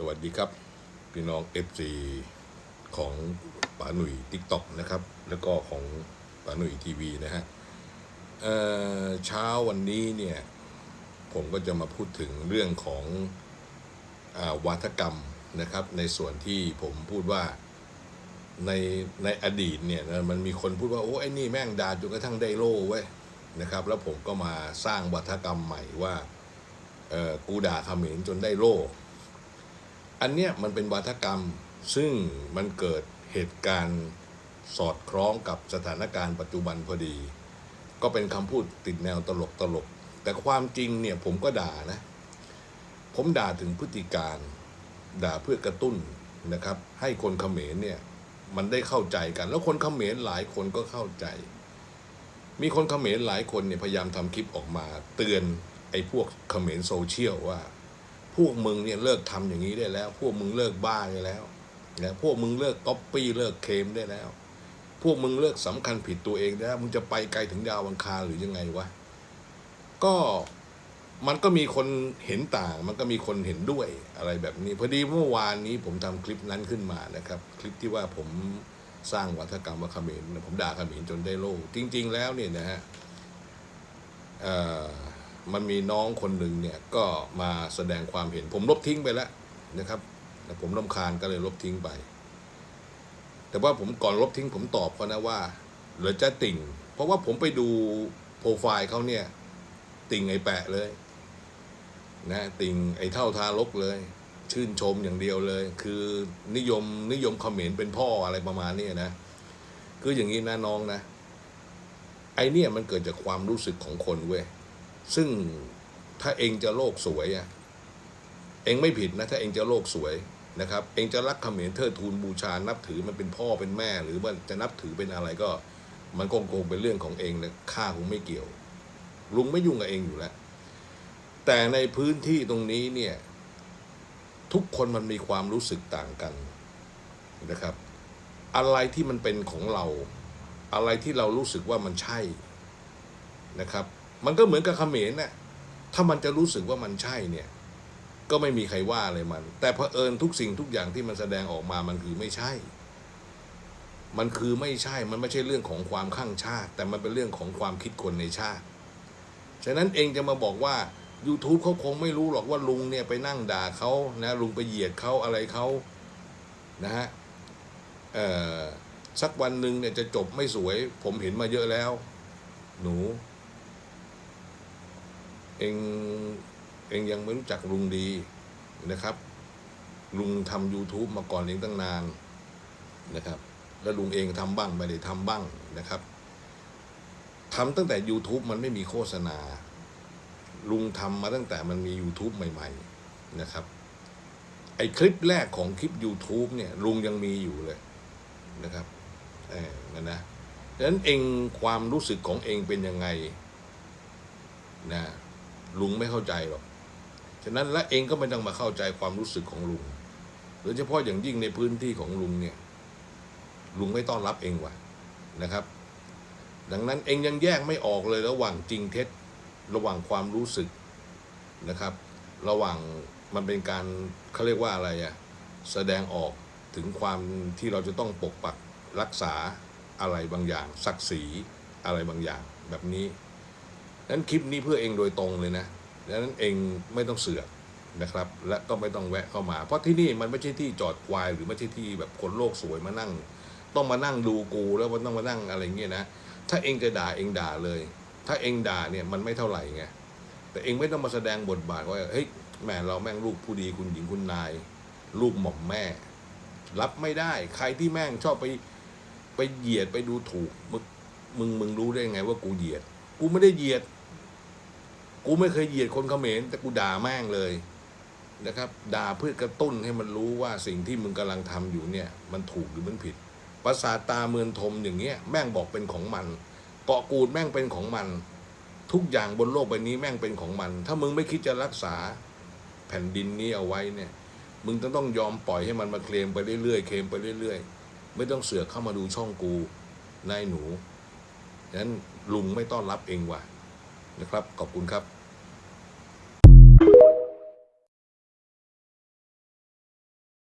สวัสดีครับ พี่น้อง FC ของป๋าหนุ่ย TikTok นะครับ แล้วก็ของป๋าหนุ่ยทีวีนะฮะเเช้าวันนี้เนี่ย ผมก็จะมาพูดถึงเรื่องของอวาทกรรมนะครับ ในส่วนที่ผมพูดว่าในในอดีตเนี่ยมันมีคนพูดว่า โอ้ไอ้นี่แม่งด่าจนกระทั่งได้โล่เว้ยนะครับ แล้วผมก็มาสร้างวัฒกรรมใหม่ว่ากูด่าเขมรจนได้โล่ อันเนี้ยมันเป็นวัฒกรรมซึ่งมันเกิดเหตุการณ์สอดคล้องกับสถานการณ์ปัจจุบันพอดี ก็เป็นคำพูดติดแนวตลกตลก แต่ความจริงเนี่ยผมก็ด่านะ ผมด่าถึงพฤติการด่าเพื่อกระตุ้นนะครับ ให้คนเขมรเนี่ยมันได้เข้าใจกัน แล้วคนเขมรหลายคนก็เข้าใจ มีคนเขมรหลายคนเนี่ยพยายามทำคลิปออกมา เตือนไอ้พวกเขมรโซเชียลว่า พวกมึงเนี่ยเลิกทำอย่างนี้ได้แล้ว พวกมึงเลิกบ้าได้แล้วนะพวกมึงเลิกก๊อปปี้เลิกเคมได้แล้ว พวกมึงเลิกสำคัญผิดตัวเองได้แล้วมึงจะไปไกลถึงดาวอังคารหรือยังไงวะก็มันก็มีคนเห็นต่าง มันก็มีคนเห็นด้วยอะไรแบบนี้ พอดีเมื่อวานนี้ผมทำคลิปนั้นขึ้นมานะครับ คลิปที่ว่าผมสร้างวัฒกรรมว่าเขมรผมด่าเขมรจนได้โล่จริง ๆ แล้วเนี่ยนะฮะเอ่อ มันมีน้องคนหนึ่งเนี่ยก็มาแสดงความเห็น ผมลบทิ้งไปแล้วนะครับแต่ผมรำคาญก็เลยลบทิ้งไป แต่ว่าผมก่อนลบทิ้งผมตอบเขานะว่าเหลือจะติ่ง เพราะว่าผมไปดูโปรไฟล์เขาเนี่ย ติ่งไอ้แปะเลย นะ ติ่งไอ้เท่าทารกเลย ชื่นชมอย่างเดียวเลย คือนิยมนิยมเขมรเป็นพ่ออะไรประมาณนี้นะคืออย่างนี้นะน้องนะไอเนี่ยมันเกิดจากความรู้สึกของคนเว้ย ซึ่งถ้าเองจะโลกสวยอะเองไม่ผิดนะถ้าเองจะโลกสวยนะครับ เองจะรักเขมรเทิดทูนบูชานับถือมันเป็นพ่อเป็นแม่ หรือว่าจะนับถือเป็นอะไรก็มันคงคงเป็นเรื่องของเองนะข้าคงไม่เกี่ยว ลุงไม่ยุ่งกับเองอยู่แล้ว แต่ในพื้นที่ตรงนี้เนี่ย ทุกคนมันมีความรู้สึกต่างกันนะครับ อะไรที่มันเป็นของเรา อะไรที่เรารู้สึกว่ามันใช่นะครับ มันก็เหมือนกับเขมรน่ะถ้ามันจะรู้สึกว่ามันใช่เนี่ย ก็ไม่มีใครว่าอะไรมัน แต่เผอิญทุกสิ่งทุกอย่างที่มันแสดงออกมามันคือไม่ใช่ มันคือไม่ใช่ มันไม่ใช่เรื่องของความข้างชาติ แต่มันเป็นเรื่องของความคิดคนในชาติ ฉะนั้นเองจะมาบอกว่า YouTube เขาคงไม่รู้หรอกว่าลุงเนี่ยไปนั่งด่าเขานะลุงไปเหยียดเขาอะไรเขานะฮะเอ่อสักวันหนึ่งเนี่ยจะจบไม่สวย ผมเห็นมาเยอะแล้ว หนู เองเองยังไม่รู้จักลุงดีนะครับ ลุงทำ YouTube มาก่อนเองตั้งนานนะครับ แล้วลุงเองทำบ้างไม่ได้ทำบ้างนะครับทำตั้งแต่ YouTube มันไม่มีโฆษณา ลุงทำมาตั้งแต่มันมี YouTube ใหม่ ๆนะครับ ไอ้คลิปแรกของคลิป YouTube เนี่ย ลุงยังมีอยู่เลยนะครับเออนั่นนะดังนั้นเองความรู้สึกของเองเป็นยังไงนะ ลุงไม่เข้าใจหรอก ฉะนั้นและเองก็ไม่ต้องมาเข้าใจความรู้สึกของลุง โดยเฉพาะอย่างยิ่งในพื้นที่ของลุงเนี่ย ลุงไม่ต้อนรับเองว่ะนะครับ ดังนั้นเองยังแยกไม่ออกเลยระหว่างจริงเท็จ ระหว่างความรู้สึกนะครับ ระหว่างมันเป็นการเขาเรียกว่าอะไรอะแสดงออกถึงความที่เราจะต้องปกปักรักษาอะไรบางอย่างศักดิ์ศรีอะไรบางอย่างแบบนี้ นั้นคลิปนี้เพื่อเองโดยตรงเลยนะดังนั้นเองไม่ต้องเสือกนะครับ และก็ไม่ต้องแวะเข้ามา เพราะที่นี่มันไม่ใช่ที่จอดควายหรือไม่ใช่ที่แบบคนโลกสวยมานั่ง ต้องมานั่งดูกูแล้วมันต้องมานั่งอะไรเงี้ยนะ ถ้าเองจะด่าเองด่าเลย ถ้าเองด่าเนี่ยมันไม่เท่าไหร่ไง แต่เองไม่ต้องมาแสดงบทบาทว่า เฮ้ยแม่เราแม่งลูกผู้ดีคุณหญิงคุณนาย ลูกหม่อมแม่ รับไม่ได้ ใครที่แม่งชอบไปไปเหยียดไปดูถูกมึงมึงมึงรู้ได้ไงว่ากูเหยียด กูไม่ได้เหยียด กูไม่เคยเหยียดคนเขมรแต่กูด่าแม่งเลยนะครับ ด่าเพื่อกระตุ้นให้มันรู้ว่าสิ่งที่มึงกำลังทำอยู่เนี่ย มันถูกหรือมันผิดประสาตาเมือนทมอย่างเงี้ยแม่งบอกเป็นของมัน เกาะกูดแม่งเป็นของมัน ทุกอย่างบนโลกใบนี้แม่งเป็นของมัน ถ้ามึงไม่คิดจะรักษาแผ่นดินนี้เอาไว้เนี่ย มึงจะต้องยอมปล่อยให้มันมาเคลมไปเรื่อยๆเคลมไปเรื่อย ๆ ไม่ต้องเสือกเข้ามาดูช่องกูนายหนูฉะนั้นลุงไม่ต้อนรับเองว่ะนะครับ ขอบคุณครับ